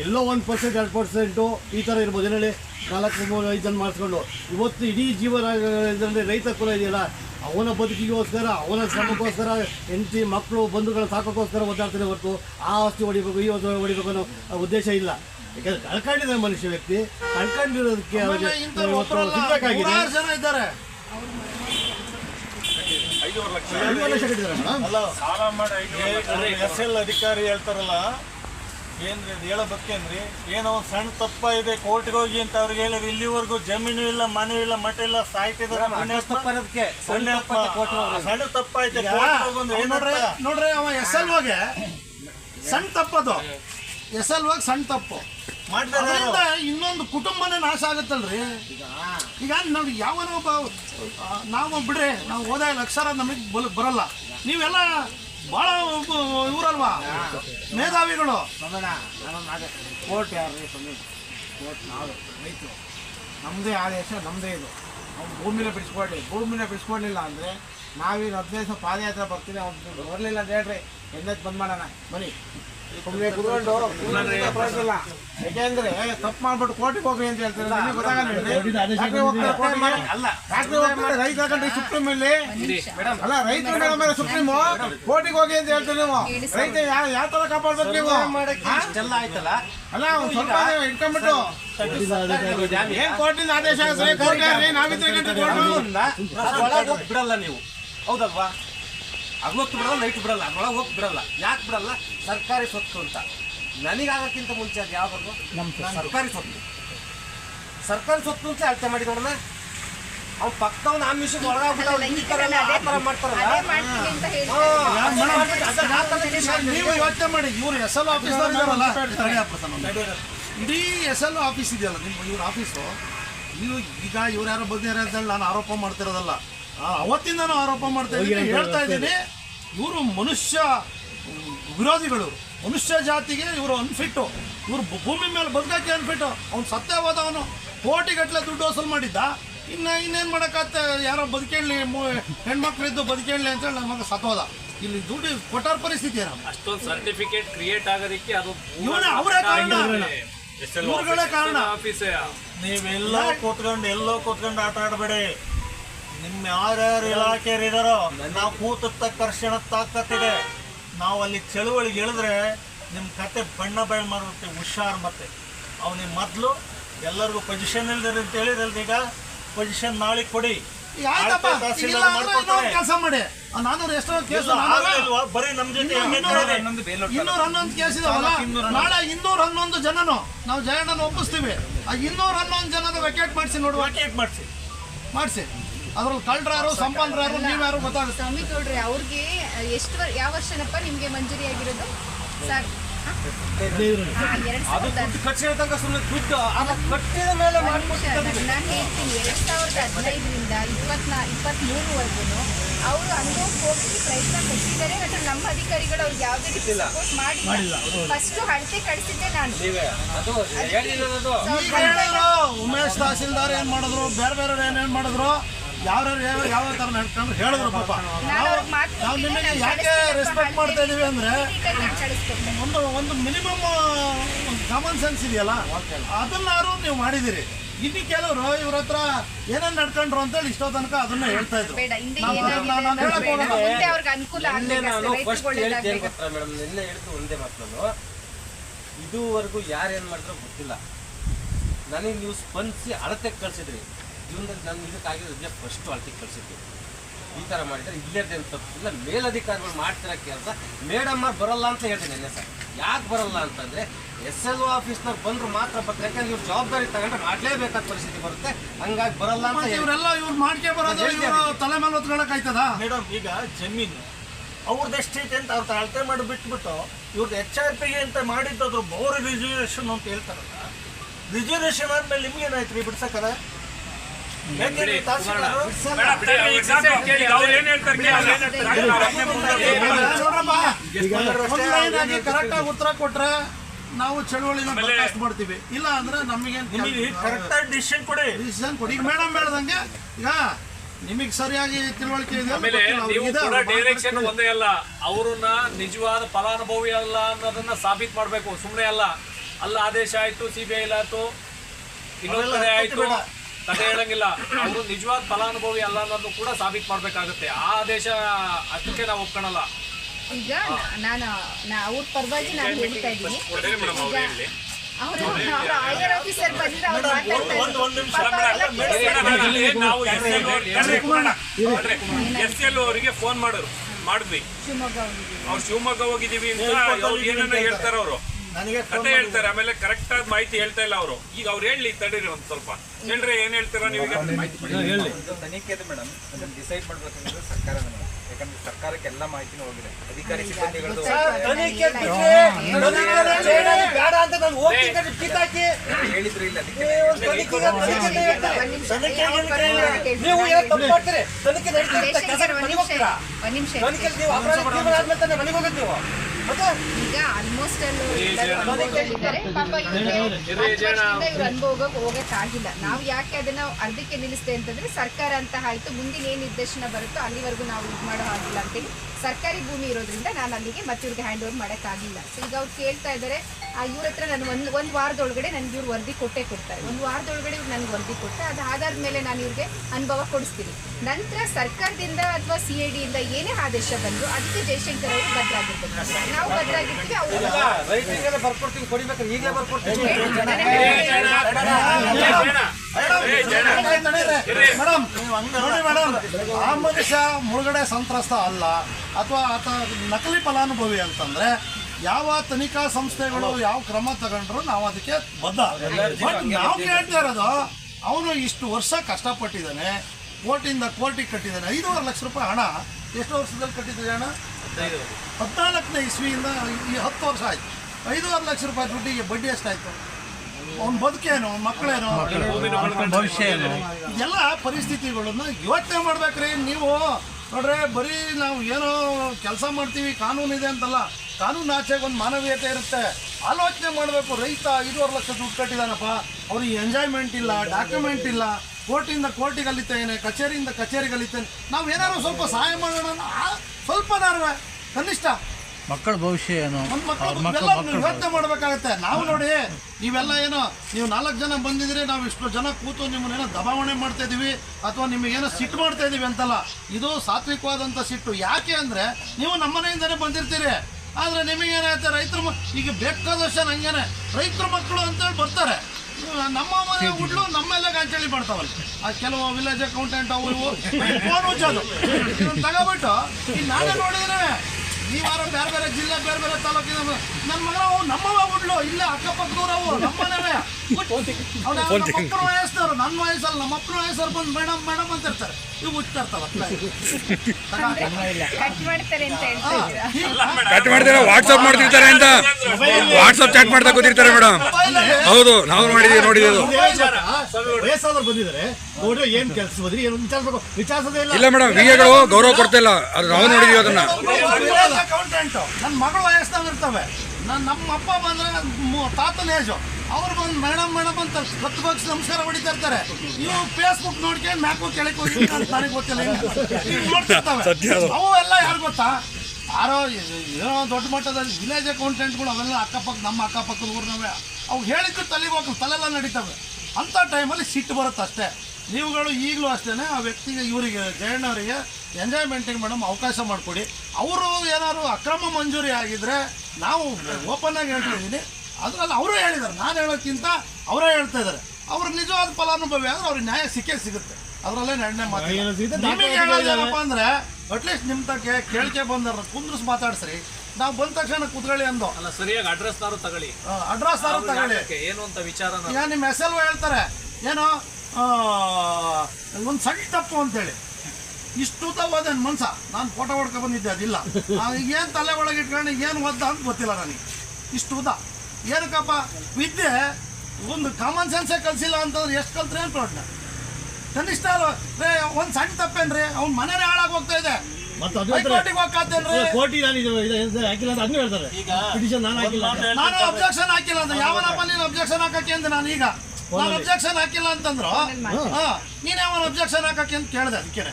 ಎಲ್ಲೋ ಒಂದು ಪರ್ಸೆಂಟ್ ಎರಡು ಪರ್ಸೆಂಟು ಈ ಥರ ಇರ್ಬೋದು. ಏನೇಳಿ ನಾಲ್ಕು ಮೂರು ಐದು ಜನ ಮಾಡಿಸ್ಕೊಂಡು ಇವತ್ತು ಇಡೀ ಜೀವನ ಇದರಲ್ಲಿ ರೈತ ಕುಲ ಇದೆಯಲ್ಲ ಅವನ ಬದುಕಿಗೋಸ್ಕರ ಅವನ ಶ್ರಮಕ್ಕೋಸ್ಕರ ಹೆಂಡತಿ ಮಕ್ಕಳು ಬಂಧುಗಳ ಸಾಕೋಕ್ಕೋಸ್ಕರ ಒದ್ದಾಡ್ತಾನೆ ಹೊರತು ಆ ಆಸ್ತಿ ಹೊಡಿಬೇಕು ಈ ಆಸ್ತಿ ಹೊಡಿಬೇಕು ಅನ್ನೋ ಉದ್ದೇಶ ಇಲ್ಲ. ಯಾಕಂದ್ರೆ ಕಳ್ಕೊಂಡಿದೆ ಮನುಷ್ಯ ವ್ಯಕ್ತಿ ಕಳ್ಕೊಂಡಿರೋದಕ್ಕೆ ಜನ ಇದ್ದಾರೆ. ಲಕ್ಷ ಎಸ್ ಎಲ್ ಅಧಿಕಾರಿ ಹೇಳ್ತಾರಲ್ಲ ಏನ್ರಿ ಅದು ಹೇಳಬೇಕೇನ್ರಿ ಏನೋ ಒಂದ್ ಸಣ್ಣ ತಪ್ಪ ಇದೆ ಕೋರ್ಟ್ಗೆ ಹೋಗಿ ಅಂತ ಅವ್ರಿಗೆ ಹೇಳಿದ್ರೆ ಇಲ್ಲಿವರೆಗೂ ಜಮೀನು ಇಲ್ಲ ಮನೆ ಇಲ್ಲ ಮಠ ಇಲ್ಲ ಸಾಯ್ತಿದಾರೆ. ಸಣ್ಣ ತಪ್ಪು ಐತೆ ನೋಡ್ರಿ ಅವ ಎಸ್ ಎಲ್ ಹೋಗೆ ಸಣ್ಣ ತಪ್ಪದು ಎಸ್ ಎಲ್ ಹೋಗಿ ಸಣ್ಣ ತಪ್ಪು. ಅದರಿಂದ ಇನ್ನೊಂದು ಕುಟುಂಬನೇ ನಾಶ ಆಗುತ್ತಲ್ರಿ? ಈಗ ನಮ್ಗೆ ಯಾವನೋ ಒಬ್ಬ ನಾವು ಬಿಡ್ರಿ ನಾವು ಓದಾಯ ಅಕ್ಷರ ನಮಗೆ ಬರಲ್ಲ. ನೀವೆಲ್ಲ ಭಾಳ ಇವರಲ್ವಾ ಮೇಧಾವಿಗಳು? ಕೋರ್ಟ್ ಯಾರು ಕೋರ್ಟ್ ನಾವು ರೈತರು. ನಮ್ಮದೇ ಆದೇಶ ನಮ್ಮದೇ ಇದು. ಅವ್ನು ಭೂಮಿನ ಬಿಡಿಸ್ಕೊಳ್ಳಿ ಭೂಮಿನ ಬಿಡಿಸ್ಕೊಳ್ಳಿಲ್ಲ ಅಂದರೆ ನಾವೀಗ ಹದಿನೈದು ಪಾದಯಾತ್ರೆ ಬರ್ತೀವಿ, ಅವ್ನು ಬರಲಿಲ್ಲ ಅಂತ ಹೇಳ್ರಿ. ಎನ್ನತ್ ಬಂದ್ ಮಾಡೋಣ? ಬನ್ನಿ. ಸುಮ್ಮನೆ ಕುತ್ಕೊಂಡು ಪ್ರಯೋಜನ ಯಾಕೆಂದ್ರೆ ತಪ್ಪು ಮಾಡ್ಬಿಟ್ಟು ಕೋರ್ಟಿಗೆ ಹೋಗ್ರಿ ಅಂತ ಹೇಳ್ತಾರೆ ನಿಮಗೆ ಗೊತ್ತಾಗಲ್ಲ? ರೈತ ಹಾಕೊಂಡ್ರಿ ಸುಪ್ರೀಂ ಅಲ್ಲಿ ಅಲ್ಲ ರೈತ ಮೇಲೆ ಮೇಲೆ ಸುಪ್ರೀಂ ಕೋರ್ಟಿಗೆ ಹೋಗಿ ಅಂತ ಹೇಳ್ತೀರಿ ನೀವು ರೈತ ಯಾವ ಯಾವ ತರ ಕಾಪಾಡ್ಬೇಕು ನೀವು ಇಷ್ಟೆಲ್ಲ ಆಯ್ತಲ್ಲ ಅಲ್ಲ ಸ್ವಲ್ಪ ಇಟ್ಕೊಂಡ್ಬಿಟ್ಟು ಏನ್ ಕೋರ್ಟಿನ ಆದೇಶ? ನಾವಿದ್ರೆ. ಬಿಡಲ್ಲ ನೀವು ಹೌದಲ್ವಾ ಅಗ್ಲೊತ್ತು ಬಿಡಲ್ಲ ಲೈಟ್ ಬಿಡಲ್ಲ ಅದ್ರೊಳಗೆ ಹೋಗಿ ಬಿಡಲ್ಲ. ಯಾಕೆ ಬಿಡಲ್ಲ? ಸರ್ಕಾರಿ ಸ್ವತ್ತು ಅಂತ. ನನಗಾಗಕ್ಕಿಂತ ಮುಂಚೆ ಅದು ಯಾವ ನಮ್ಮ ಸರ್ಕಾರಿ ಸ್ವತ್ತು ಸರ್ಕಾರಿ ಸ್ವತ್ತು ಅಂತ ಅಳತೆ ಮಾಡಿ ನೋಡೋಣ ಅವ್ನು ಪಕ್ಕವನ್ನ ಆ ಮಿಷನ್ ಒಳಗಾಗ್ಬಿಟ್ಟು ನೀವು ಯೋಚನೆ ಮಾಡಿ ಇವ್ರು ಎಸ್ ಎಲ್ ಆಫೀಸ್ ಇಡೀ ಎಸ್ ಎಲ್ ಆಫೀಸ್ ಇದೆಯಲ್ಲ ನಿಮ್ಮ ಇವ್ರ ಆಫೀಸು. ನೀವು ಈಗ ಇವ್ರು ಯಾರೋ ಬಂದಿದ್ದಾರೆ ಅಂತ ಹೇಳಿ ನಾನು ಆರೋಪ ಮಾಡ್ತಿರೋದಲ್ಲ. ಆ, ಅವತ್ತಿಂದನೂ ಆರೋಪ ಮಾಡ್ತಾ ಇದ್ದೀನಿ ಹೇಳ್ತಾ ಇದ್ದೀನಿ. ಇವರು ಮನುಷ್ಯ ವಿರೋಧಿಗಳು. ಮನುಷ್ಯ ಜಾತಿಗೆ ಇವರು ಅನ್ಫಿಟ್ಟು ಇವರು ಭೂಮಿ ಮೇಲೆ ಬದುಕಕ್ಕೆ ಅನ್ಫಿಟ್ಟು ಅವ್ನು ಸತ್ಯವಾದ ಅವನು ಕೋಟಿಗಟ್ಟಲೆ ದುಡ್ಡು ವಸೂಲು ಮಾಡಿದ್ದ. ಇನ್ನು ಇನ್ನೇನು ಮಾಡೋಕ್ಕಾಗ್ತ? ಯಾರೋ ಬದುಕೇಳಿ ಹೆಣ್ಮಕ್ಳಿದ್ದು ಬದುಕೇಳಿ ಅಂತೇಳಿ ನಮಗೆ ಸತ್ತೋದ ಇಲ್ಲಿ ದುಡ್ಡು ಕೊಟ್ಟಾರ ಪರಿಸ್ಥಿತಿ ಅಷ್ಟೊಂದು ಸರ್ಟಿಫಿಕೇಟ್ ಕ್ರಿಯೇಟ್ ಆಗೋದಕ್ಕೆ ಅದು ಇವನೇ ಅವರೇ ಕಾರಣ. ಇವ್ರುಗಳೇ ಕಾರಣ. ಆಫೀಸ್ ನೀವೆಲ್ಲೋ ಕೂತ್ಕೊಂಡು ಎಲ್ಲೋ ಕೂತ್ಕೊಂಡು ಆಟ ಆಡಬೇಡಿ. ನಿಮ್ಮ ಯಾರ್ಯಾರು ಇಲಾಖೆಯರು ಇದಾರೋ ನಾವು ಕೂತತ್ತ ಕರ್ಷಣ ತಾಕತ್ತಿದೆ ನಾವು ಅಲ್ಲಿ ಚಳುವಳಿಗೆ ಇಳಿದ್ರೆ ನಿಮ್ಮ ಕತೆ ಬಣ್ಣ ಬಯಲು ಮಾಡಿರುತ್ತೆ ಹುಷಾರ್ ಮತ್ತೆ. ಅವನಿಗೆ ಮೊದಲು ಎಲ್ಲರಿಗೂ ಪೊಸಿಷನ್ ಇಲ್ದಿರ ಅಂತ ಹೇಳಿದ್ರಲ್ಲ ಈಗ? ಪೊಸಿಷನ್ ನಾಳೆ ಕೊಡಿ. ಕೆಲಸ ಮಾಡಿ. ನಾನೂರು ಎಷ್ಟೋ ಕೇಸು? ಬರೀ ನಮ್ಮ ಜೊತೆ? ಇನ್ನೂರ ಹನ್ನೊಂದು ಕೇಸ್ ಇದಾವಲ್ಲ? ನಾಳೆ ಇನ್ನೂರ ಹನ್ನೊಂದು ಜನನು. ನಾವು ಜಯಣ್ಣನ ಒಪ್ಪಿಸ್ತೀವಿ. ಆ ಇನ್ನೂರ ಹನ್ನೊಂದು ಜನದ ವೆಕೇಟ್ ಮಾಡಿಸಿ ನೋಡುವ. ವೆಕೇಟ್ ಮಾಡಿಸಿ. ಮಾಡಿಸಿ. ಅದ್ರಲ್ಲಿ ಕಳ್ಳರಾರು ಸಂಪನ್ರಾರು ನೀವ್ಯಾರು ಗೊತ್ತಾಗುತ್ತೆ ಸ್ವಾಮಿ ಗೌಡ್ರೆ ಅವ್ರಿಗೆ ಎಷ್ಟು ವರ್- ಯಾವ ವರ್ಷನಪ್ಪ ನಿಮ್ಗೆ ಮಂಜೂರಿ ಆಗಿರೋದು? ಸರ್ ಎರಡ್ ಸಾವಿರದ ಕಟ್ಟಿದ ತನಕ ಸುಮ್ಮನೆ ದುಡ್ಡು ಅದು ಕಟ್ಟಿದ ಮೇಲೆ ಮಾಡ್ಕೊಟ್ಟಿದ್ದು ನಾನು ಹೇಳ್ತೀನಿ ಎರಡ್ ಸಾವಿರದ ಹದಿನೈದರಿಂದ ಇಪ್ಪತ್ನಾ ಅವರು ಹೋಗಿ ಪ್ರಯತ್ನ ಪಟ್ಟಿದ್ದಾರೆ ನಮ್ಮ ಅಧಿಕಾರಿಗಳು ಅವ್ರಿಗೆ ಯಾವುದೇ ರೀತಿ ಸಪೋರ್ಟ್ ಮಾಡಿಲ್ಲ. ಫಸ್ಟ್ ಕಳಿಸಿದ್ದೆ ನಾನು. ಅದು ಹೇಳಿರೋದು. ಈಗ ಹೇಳಿದ್ರು ಉಮೇಶ್ ತಹಸೀಲ್ದಾರ್ ಏನ್ ಮಾಡಿದ್ರು ಬೇರೆ ಬೇರೆ ಏನೇನ್ ಮಾಡಿದ್ರು ಯಾರ್ಯಾರು ಯಾವ ಯಾವ ತರ ನಡ್ಕೊಂಡು ಹೇಳಿದ್ರು ಪಾಪ. ನಾವು ನಿಮಗೆ ಯಾಕೆ ರೆಸ್ಪೆಕ್ಟ್ ಮಾಡ್ತಾ ಇದೀವಿ ಅಂದ್ರೆ ಒಂದು ಒಂದು ಮಿನಿಮಮ್ ಕಾಮನ್ ಸೆನ್ಸ್ ಇದೆಯಲ್ಲ? ಅದನ್ನಾರು ನೀವು ಮಾಡಿದಿರಿ. ಇನ್ನು ಕೆಲವರು ಇವ್ರ ಹತ್ರ ಏನೇನ್ ನಡ್ಕೊಂಡ್ರು ಅಂತೇಳಿ ಇಷ್ಟೋ ತನಕ ಅದನ್ನ ಹೇಳ್ತಾ ಇದ್ರು. ಮೇಡಮ್ ನಿನ್ನೆ ಹೇಳಿದ್ದು ಒಂದೇ ಮಾತು ನಾನು. ಇದುವರೆಗೂ ಯಾರು ಏನು ಮಾಡಿದ್ರು ಗೊತ್ತಿಲ್ಲ. ನನಗೆ ನೀವು ಸ್ಪಂದಿಸಿ ಅಳತೆ ಕಳಿಸಿದ್ರಿ. ಜೀವನದಲ್ಲಿ ನಾನು ಇಲ್ಲೇ ಫಸ್ಟ್ ಅಳತೆ ಕಳಿಸಿದ್ದೆ ಈ ಥರ ಮಾಡಿದ್ರೆ ಇಲ್ಲದೇನು ತಪ್ಪಿಲ್ಲ ಮೇಲಧಿಕಾರಿಗಳು ಮಾಡ್ತಿರೋ ಕೆಲಸ ಮೇಡಮ್ಮ ಬರಲ್ಲ ಅಂತ ಹೇಳ್ತೀನಿ ನಿನ್ನೆ ಸರ್. ಯಾಕೆ ಬರಲ್ಲ ಅಂತಂದ್ರೆ ಎಸ್ ಎಲ್ ಒ ಆಫೀಸ್ನವ್ರು ಬಂದ್ರು ಮಾತ್ರ ಬರ್ತಾರೆ ಯಾಕಂದ್ರೆ ಇವ್ರು ಜವಾಬ್ದಾರಿ ತಗೊಂಡ್ರೆ ಮಾಡಲೇಬೇಕಾದ ಪರಿಸ್ಥಿತಿ ಬರುತ್ತೆ. ಹಂಗಾಗಿ ಬರಲ್ಲ ಅಂತ ಇವರೆಲ್ಲ ಇವ್ರು ಮಾಡ್ಕೆ ಬರೋದು ಇವ್ರು ತಲೆ ಮೇಲೆ ಆಯ್ತದ ಮೇಡಮ್ ಈಗ ಜಮೀನು ಅವ್ರದ್ದು ಎಷ್ಟೈತೆ ಅಂತ ಅವ್ರ ಅಳತೆ ಮಾಡಿ ಬಿಟ್ಬಿಟ್ಟು ಇವ್ರದ್ದು ಎಚ್ ಆರ್ ಪಿಗೆ ಅಂತ ಮಾಡಿದ್ದು ಬೋರ್ ರಿಸರ್ವೇಷನ್ ಅಂತ ಹೇಳ್ತಾರಲ್ಲ ರಿಸರ್ವೇಷನ್ ಆದ್ಮೇಲೆ ನಿಮ್ಗೆ ಏನಾಯ್ತು ರೀ ಬಿಡ್ಸಕ್ಕದ ಕರೆಕ್ಟ್ ಆಗಿ ಉತ್ತರ ಕೊಟ್ರೆ ನಾವು ಚಳುವಳಿ ಮಾಡ್ತೀವಿ. ಇಲ್ಲ ಅಂದ್ರೆ ನಮಗೆ ಕರೆಕ್ಟಾಗಿ ಡಿಸಿಷನ್ ಕೊಡಿ. ಡಿಸಿಷನ್ ಕೊಡಿ. ಈಗ ಮೇಡಮ್ ಹೇಳ್ದಂಗೆ ಈಗ ನಿಮಗೆ ಸರಿಯಾಗಿ ತಿಳುವಳಿಕೆ ಇದೆ ಡೈರೆಕ್ಷನ್ ಒಂದೇ ಅಲ್ಲ. ಅವ್ರನ್ನ ನಿಜವಾದ ಫಲಾನುಭವಿ ಅಲ್ಲ ಅನ್ನೋದನ್ನ ಸಾಬೀತ್ ಮಾಡ್ಬೇಕು. ಸುಮ್ಮನೆ ಅಲ್ಲ. ಅಲ್ಲ ಆದೇಶ ಆಯ್ತು ಸಿಬಿಐ ಆಯ್ತು ಇನ್ನೊಂದು ಆಯ್ತು. ಕತೆ ಹೇಳಂಗಿಲ್ಲ. ಅವರು ನಿಜವಾದ ಫಲಾನುಭವಿ ಅಲ್ಲ ಅನ್ನೋದು ಕೂಡ ಸಾಬೀತ್ ಮಾಡ್ಬೇಕಾಗುತ್ತೆ. ಆ ಆದೇಶ ಅದಕ್ಕೆ ನಾವು ಒಪ್ಕೊಳಲ್ಲ. ಈಗ ನಾನು ಅವ್ರ ಪರವಾಗಿ ನಾನು ಹೇಳ್ತಾ ಇದ್ದೀನಿ. ಎಸ್ ಎಲ್ ಅವರಿಗೆ ಫೋನ್ ಮಾಡೋರು ಮಾಡಿದ್ವಿ. ಶಿವಮೊಗ್ಗ ಹೋಗಿದ್ದೀವಿ. ಅವ್ರು ಶಿವಮೊಗ್ಗ ಹೋಗಿದೀವಿ ಅಂತ ಹೇಳ್ತಾರೆ ಅವರು ನನಗೆ ಕತೆ ಹೇಳ್ತಾರೆ ಆಮೇಲೆ ಕರೆಕ್ಟ್ ಆದ ಮಾಹಿತಿ ಹೇಳ್ತಾ ಇಲ್ಲ ಅವರು. ಈಗ ಅವ್ರು ಹೇಳಿ ತಡೀರಿ ಒಂದ್ ಸ್ವಲ್ಪ. ಹೇಳ್ರಿ ಏನ್ ಹೇಳ್ತೀರಾ ನೀವು ತನಿಖೆ ಇದೆ ಮೇಡಮ್. ಅದನ್ನ ಡಿಸೈಡ್ ಮಾಡ್ಬೇಕಂದ್ರೆ ಸರ್ಕಾರ ಯಾಕಂದ್ರೆ ಸರ್ಕಾರಕ್ಕೆ ಎಲ್ಲ ಮಾಹಿತಿನೂ ಹೋಗಿದೆ. ಅಧಿಕಾರಿ ಸಿಬ್ಬಂದಿಗಳದ್ದು ಬೇಡ ಅಂತ ನಾನು ಹೋಗ್ತೀನಿ ಕಿತ್ತಾಕಿ ಹೇಳಿದ್ರು ಇಲ್ಲ? ನೀವು ಏನು ತಪ್ಪು ಮಾಡ್ತೀರಿ? ತನಿಖೆ ಕೆಲಸ ಜಯಶಂಕರ್ ಮನೆಗೆ ನಿಮಿಷ. ಹೋಗ್ತೀರಾ ತನಿಖೆ ನೀವು ಅಪರಾಧ ತೀರ್ಮಾನ ಆದ್ಮೇಲೆ ತಾನೇ ಮನೆಗೆ ಹೋಗೋದು ನೀವು? ಈಗ ಆಲ್ಮೋಸ್ಟ್ ಇವ್ರು ಅನುಭವ ಹೋಗಕ್ಕಾಗಿಲ್ಲ. ನಾವು ಯಾಕೆ ಅದನ್ನ ಅರ್ಧಕ್ಕೆ ನಿಲ್ಲಿಸ್ತೇವೆ ಅಂತಂದ್ರೆ ಸರ್ಕಾರ ಅಂತ ಆಯ್ತು ಮುಂದಿನ ಏನ್ ನಿರ್ದೇಶನ ಬರುತ್ತೋ ಅಲ್ಲಿವರೆಗೂ ನಾವು ಇದು ಮಾಡೋ ಹಾಗಿಲ್ಲ ಅಂತೇಳಿ ಸರ್ಕಾರಿ ಭೂಮಿ ಇರೋದ್ರಿಂದ ನಾನು ಅಲ್ಲಿಗೆ ಮತ್ತೆ ಇವ್ರಿಗೆ ಹ್ಯಾಂಡ್ ಓವರ್ ಮಾಡೋಕ್ಕಾಗಿಲ್ಲ. ಸೊ ಈಗ ಅವ್ರು ಕೇಳ್ತಾ ಇದ್ದಾರೆ ಇವ್ರ ಹತ್ರ ನಾನು ಒಂದು ಒಂದು ವಾರದೊಳಗಡೆ ನನಗೆ ಇವ್ರು ವರದಿ ಕೊಟ್ಟೇ ಕೊಡ್ತಾರೆ. ಒಂದು ವಾರದೊಳಗಡೆ ಇವ್ರು ನನಗೆ ವರದಿ ಕೊಟ್ಟೆ ಅದು ಆಧಾರದ ಮೇಲೆ ನಾನು ಇವ್ರಿಗೆ ಅನುಭವ ಕೊಡಿಸ್ತೀನಿ. ನಂತರ ಸರ್ಕಾರದಿಂದ ಅಥವಾ ಸಿ ಐ ಡಿಯಿಂದ ಏನೇ ಆದೇಶ ಬಂದರು ಅದಕ್ಕೆ ಜಯಶಂಕರ್ ಅವರು ಬದಲಾಗಿರ್ತೀವಿ ನಾವು ಬದಲಾಗಿರ್ತೀವಿ ಅವರು ಮೇಡಮ್ ನೋಡಿ ಮೇಡಮ್ ಆ ಮನುಷ್ಯ ಮುಳುಗಡೆ ಸಂತ್ರಸ್ತ ಅಲ್ಲ ಅಥವಾ ಆತ ನಕಲಿ ಫಲಾನುಭವಿ ಅಂತಂದ್ರೆ ಯಾವ ತನಿಖಾ ಸಂಸ್ಥೆಗಳು ಯಾವ ಕ್ರಮ ತಗೊಂಡ್ರು ನಾವು ಅದಕ್ಕೆ ಬದ್ಧ. ಬಟ್ ನಾವು ಕೇಳ್ತಾ ಇರೋದು ಅವನು ಇಷ್ಟು ವರ್ಷ ಕಷ್ಟಪಟ್ಟಿದ್ದಾನೆ ಕೋರ್ಟಿಂದ ಕೋರ್ಟಿಗೆ ಕಟ್ಟಿದ್ದಾನೆ ಐದೂವರೆ ಲಕ್ಷ ರೂಪಾಯಿ ಹಣ ಎಷ್ಟು ವರ್ಷದಲ್ಲಿ ಕಟ್ಟಿದ್ದೀರಿ ಹಣ ಹದಿನಾಲ್ಕನೇ ಇಸ್ವಿಯಿಂದ ಈ ಹತ್ತು ವರ್ಷ ಆಯ್ತು. ಐದೂವರೆ ಲಕ್ಷ ರೂಪಾಯಿ ದುಡ್ಡಿಗೆ ಬಡ್ಡಿ ಎಷ್ಟಾಯ್ತು? ಅವ್ನ ಬದುಕೇನು ಮಕ್ಕಳೇನು? ಇದೆಲ್ಲ ಪರಿಸ್ಥಿತಿಗಳನ್ನ ಯೋಚನೆ ಮಾಡ್ಬೇಕ್ರಿ. ನೀವು ನೋಡ್ರೆ ಬರೀ ನಾವು ಏನೋ ಕೆಲಸ ಮಾಡ್ತೀವಿ ಕಾನೂನು ಇದೆ ಅಂತಲ್ಲ. ಕಾನೂನು ಆಚೆಗೆ ಒಂದು ಮಾನವೀಯತೆ ಇರುತ್ತೆ. ಆಲೋಚನೆ ಮಾಡಬೇಕು. ರೈತ ಐದೂವರೆ ಲಕ್ಷ ದುಡ್ಡು ಕಟ್ಟಿದಾನಪ್ಪ. ಅವ್ರಿಗೆ ಎಂಜಾಯ್ಮೆಂಟ್ ಇಲ್ಲ ಡಾಕ್ಯುಮೆಂಟ್ ಇಲ್ಲ. ಕೋರ್ಟಿಂದ ಕೋರ್ಟಿಗೆ ಅಲಿತೇನೆ ಕಚೇರಿಯಿಂದ ಕಚೇರಿಗೆ ಅಲಿತೇನೆ ನಾವು ಏನಾದ್ರು ಸ್ವಲ್ಪ ಸಹಾಯ ಮಾಡೋಣ. ಸ್ವಲ್ಪ ನಾರ್ವೆ ಕನಿಷ್ಠ. ಮಕ್ಕಳ ಭವಿಷ್ಯ ಏನು? ಯೋಚನೆ ಮಾಡ್ಬೇಕಾಗತ್ತೆ. ನಾವು ನೋಡಿ ನೀವೆಲ್ಲ ಏನೋ ನೀವು ನಾಲ್ಕು ಜನ ಬಂದಿದ್ರೆ ನಾವು ಇಷ್ಟು ಜನ ಕೂತು ನಿಮ್ಮನ್ನೇನೋ ದಬಾವಣೆ ಮಾಡ್ತಾ ಇದೀವಿ ಅಥವಾ ನಿಮಗೇನೋ ಸಿಟ್ಟು ಮಾಡ್ತಾ ಇದೀವಿ ಅಂತಲ್ಲ ಇದು ಸಾತ್ವಿಕವಾದಂಥ ಸಿಟ್ಟು. ಯಾಕೆ ಅಂದರೆ ನೀವು ನಮ್ಮನೆಯಿಂದನೇ ಬಂದಿರ್ತೀರಿ. ಆದರೆ ನಿಮಗೇನಾಗುತ್ತೆ ರೈತರ ಈಗ ಬೇಕಾದಷ್ಟು ಹಂಗೇನೆ ರೈತರ ಮಕ್ಕಳು ಅಂತೇಳಿ ಬರ್ತಾರೆ. ನಮ್ಮ ಮನೆ ಹುಡ್ಲು ನಮ್ಮೆಲ್ಲ ಗಾಂಚಳಿ ಮಾಡ್ತಾವಲ್ಲ. ಆ ಕೆಲವು ವಿಲೇಜ್ ಅಕೌಂಟೆಂಟ್ ಅವು ಇವು ಫೋನ್ ಮುಚ್ಚೋದು ತಗೋಬಿಟ್ಟು ನಾನೇ ನೋಡಿದ್ರೆ ಈ ವಾರ ಬೇರೆ ಬೇರೆ ಜಿಲ್ಲೆ ಬೇರೆ ಬೇರೆ ತಾಲೂಕಿನ ನನ್ನ ಮಗ ಅವು ನಮ್ಮವ ಬಿಡ್ಲು ಇಲ್ಲೇ ಅಕ್ಕಪಕ್ಕದವರು ಅವು. ನನ್ ವಯಸ್ಸಲ್ಲ ನಮ್ಮ ಅಪ್ಪನ ವಯಸ್ಸದವ್ರು ನನ್ನ ವಯಸ್ಸಲ್ಲಿ ನಮ್ಮ ಅಪ್ಪನ ವಯಸ್ಸವ್ರು ಬಂದು ಮೇಡಮ್ ಮೇಡಮ್ ಅಂತ ಇರ್ತಾರೆ ಇವು ಉಚ್ಚಾರ್ತಾರೆ ಕಟ್ ಮಾಡ್ತಾರೆ ಅಂತ ಹೇಳ್ತಾ ಇದ್ದೀರಾ? ಕಟ್ ಮಾಡ್ತಾರೆ ವಾಟ್ಸಪ್ ಮಾಡ್ತಿರ್ತಾರೆ ಅಂತ. ವಾಟ್ಸಪ್ ಚಾಟ್ ಮಾಡ್ತಾ ಕೂತಿರ್ತಾರೆ ಮೇಡಮ್ ಹೌದು ನಾವು ಮಾಡಿದೀವಿ ನೋಡಿದ್ದೀವಿ ವಯಸ್ಸಾದ್ರು ಬಂದಿದ್ದಾರೆ. ನೋಡ್ರಿ ಏನ್ ಕೆಲಸ ಬಂದ್ರಿ? ಏನು ವಿಚಾರಿಸಬೇಕು. ವಿಚಾರಿಸೋದೇ ಇಲ್ಲ. ಇಲ್ಲ ಮೇಡಮ್ ವಿಎಗಳು ಗೌರವ ಕೊಡ್ತಿಲ್ಲ ಅದು ನಾವು ನೋಡಿದೀವಿ ಅದನ್ನ. ಅಕೌಂಟೆಂಟ್ ನನ್ನ ಮಗಳು ವಯಸ್ಸಾಗ ಇರ್ತವೆ. ನನ್ನ ನಮ್ಮ ಅಪ್ಪ ಬಂದರೆ ನನ್ನ ತಾತನ ಏಜು ಅವ್ರು ಬಂದು ಮೇಡಮ್ ಮೇಡಮ್ ಅಂತ ಹತ್ತು ಬಗ್ಸ್ ನಮಸ್ಕಾರ ಹೊಡಿತಾ ಇರ್ತಾರೆ. ಇವು ಫೇಸ್ಬುಕ್ ನೋಡ್ಕೊಂಡು ಮ್ಯಾಕು ಕೆಳಗೆ ಹೋಗಿ ನನಗೆ ಗೊತ್ತಿಲ್ಲ ನೋಡ್ತಿರ್ತವೆ. ಅವು ಎಲ್ಲ ಯಾರು ಗೊತ್ತಾ? ಯಾರೋ ಏನೋ ದೊಡ್ಡ ಮಟ್ಟದಲ್ಲಿ ವಿಲೇಜ್ ಅಕೌಂಟೆಂಟ್ಗಳು ಅವೆಲ್ಲ ಅಕ್ಕಪಕ್ಕ ನಮ್ಮ ಅಕ್ಕಪಕ್ಕದ ಊರಿನವೇ. ಅವು ಹೇಳಿದ್ದು ತಲೆಗೆ ಹೋಗಿ ತಲೆಲ್ಲ ನಡೀತವೆ. ಅಂಥ ಟೈಮಲ್ಲಿ ಸಿಟ್ಟು ಬರುತ್ತೆ ಅಷ್ಟೇ. ನೀವುಗಳು ಈಗಲೂ ಅಷ್ಟೇ ಆ ವ್ಯಕ್ತಿಗೆ ಇವರಿಗೆ ಜಯಣ್ಣವರಿಗೆ ಎಂಜಾಯ್ಮೆಂಟಿಗೆ ಮೇಡಮ್ ಅವಕಾಶ ಮಾಡಿಕೊಡಿ. ಅವರು ಏನಾದ್ರು ಅಕ್ರಮ ಮಂಜೂರಿ ಆಗಿದ್ರೆ ನಾವು ಓಪನ್ ಆಗಿ ಹೇಳ್ತಾ ಇದ್ದೀನಿ ಅದರಲ್ಲಿ ಅವರು ಹೇಳಿದ್ದಾರೆ. ನಾನು ಹೇಳೋಕ್ಕಿಂತ ಅವರೇ ಹೇಳ್ತಾ ಇದ್ದಾರೆ. ಅವ್ರ ನಿಜವಾದ ಫಲಾನುಭವಿ ಆದರೆ ಅವ್ರಿಗೆ ನ್ಯಾಯ ಸಿಕ್ಕೇ ಸಿಗುತ್ತೆ. ಅದರಲ್ಲೇ ಎರಡನೇ ಮಾತು? ನಿಮಗೆ ಹೇಳೋದೇನಪ್ಪ ಅಂದ್ರೆ ಅಟ್ಲೀಸ್ಟ್ ನಿಮ್ಮ ತಕ್ಕೆ ಕೇಳಿಕೆ ಬಂದ್ರೆ ಕುಂದ್ರಿಸಿ ಮಾತಾಡ್ಸ್ರಿ. ನಾವು ಬಂದ ತಕ್ಷಣ ಕುತ್ಕೊಳ್ಳಿ ಅಂದು. ಅಲ್ಲ ಸರಿಯಾಗಿ ಅಡ್ರೆಸ್ ತಗೊಳ್ಳಿ. ಅಡ್ರೆಸ್ ತಗೊಳ್ಳಿ? ಏನು ಅಂತ ವಿಚಾರ ನಿಮ್ಮ ಎಸ್ ಎಲ್ ಹೇಳ್ತಾರೆ. ಏನೋ? ಒಂದು ಸಣ್ಣ ತಪ್ಪು ಅಂತೇಳಿ. ಇಷ್ಟು ಉದ್ದ ಹೋದ ಮನ್ಸ? ನಾನು ಫೋಟೋ ಹೊಡ್ಕೊ ಬಂದಿದ್ದೆ ಅದಿಲ್ಲ. ಈಗ ಏನು ತಲೆ ಒಳಗೆ ಇಟ್ಕೊಂಡು ಏನು ಓದ್ದ ಅಂತ ಗೊತ್ತಿಲ್ಲ ನನಗೆ. ಇಷ್ಟು ಉದ್ದ. ಏನಕ್ಕಪ್ಪ? ವಿದ್ಯೆ ಒಂದು ಕಾಮನ್ ಸೆನ್ಸೇ ಕಲಿಸಿಲ್ಲ ಅಂತಂದ್ರೆ ಎಷ್ಟು ಕಲ್ತ್ರೆ ಅಂತ ಪ್ರಾಬ್ಲಮ್ ಕನಿಷ್ಠ ರೇ ಒಂದು ಸಣ್ಣ ತಪ್ಪೇನ್ರಿ? ಅವ್ನ ಮನೇನೆ ಹಾಳಾಗಿ ಹೋಗ್ತಾ ಇದೆ. ನಾನು ಅಬ್ಜೆಕ್ಷನ್ ಹಾಕಿಲ್ಲ ಅಂತ ಯಾವನಪ್ಪ ನೀನು ಅಬ್ಜೆಕ್ಷನ್ ಹಾಕಕ್ಕೆ ಅಂತ ನಾನು ಈಗ? ನಾನು ಅಬ್ಜೆಕ್ಷನ್ ಹಾಕಿಲ್ಲ ಅಂತಂದ್ರು. ಹಾ. ನೀನ್ ಯಾವ ಅಬ್ಜೆಕ್ಷನ್ ಹಾಕಕ್ಕೆ ಅಂತ ಕೇಳಿದೆ ಅದಕ್ಕೆ